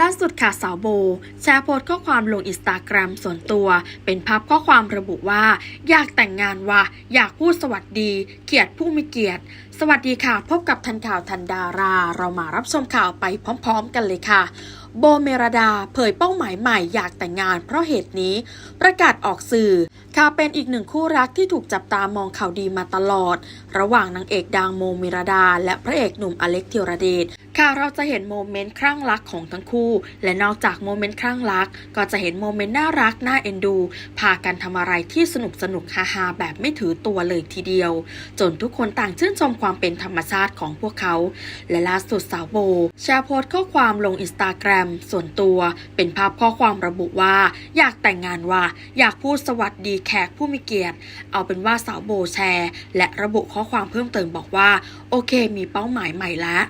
ล่าสุดค่ะสาวโบ แชร์โพสต์ข้อความลงอินสตาแกรมส่วนตัว เป็นภาพข้อความระบุว่า อยากแต่งงานว่ะอยากพูดสวัสดี เกียรติผู้มีเกียรติ สวัสดีค่ะ พบกับทันข่าวทันดารา เรามารับชมข่าวไปพร้อมๆกันเลยค่ะโบเมรดาเผยเป้าหมายใหม่อยากแต่งงานเพราะเหตุนี้ ประกาศออกสื่อค่ะเป็นอีกหนึ่งคู่รักที่ถูกจับตามองข่าวดีมาตลอด ระหว่างนางเอกดังโมเมรดา และพระเอกหนุ่มอเล็กธียรเดช ค่ะเราจะเห็นโมเมนต์คลั่งรักของทั้งคู่ และนอกจากโมเมนต์คลั่งรัก ก็จะเห็นโมเมนต์น่ารักน่าเอ็นดู พากันทำอะไรที่สนุกสนุกฮาฮาๆแบบไม่ถือตัวเลยทีเดียว จนทุกคนต่างชื่นชมความเป็นธรรมชาติของพวกเขา และล่าสุดสาวโบแชร์โพสต์ข้อความลงอินสตาแกรมส่วนตัว เป็นภาพข้อความระบุว่า อยากแต่งงานว่า อยากพูดสวัสดีแขกผู้มีเกียรติ เอาเป็นว่าสาวโบแชร์ และระบุข้อความเพิ่มเติมบอกว่า โอเค มีเป้าหมายใหม่แล้ว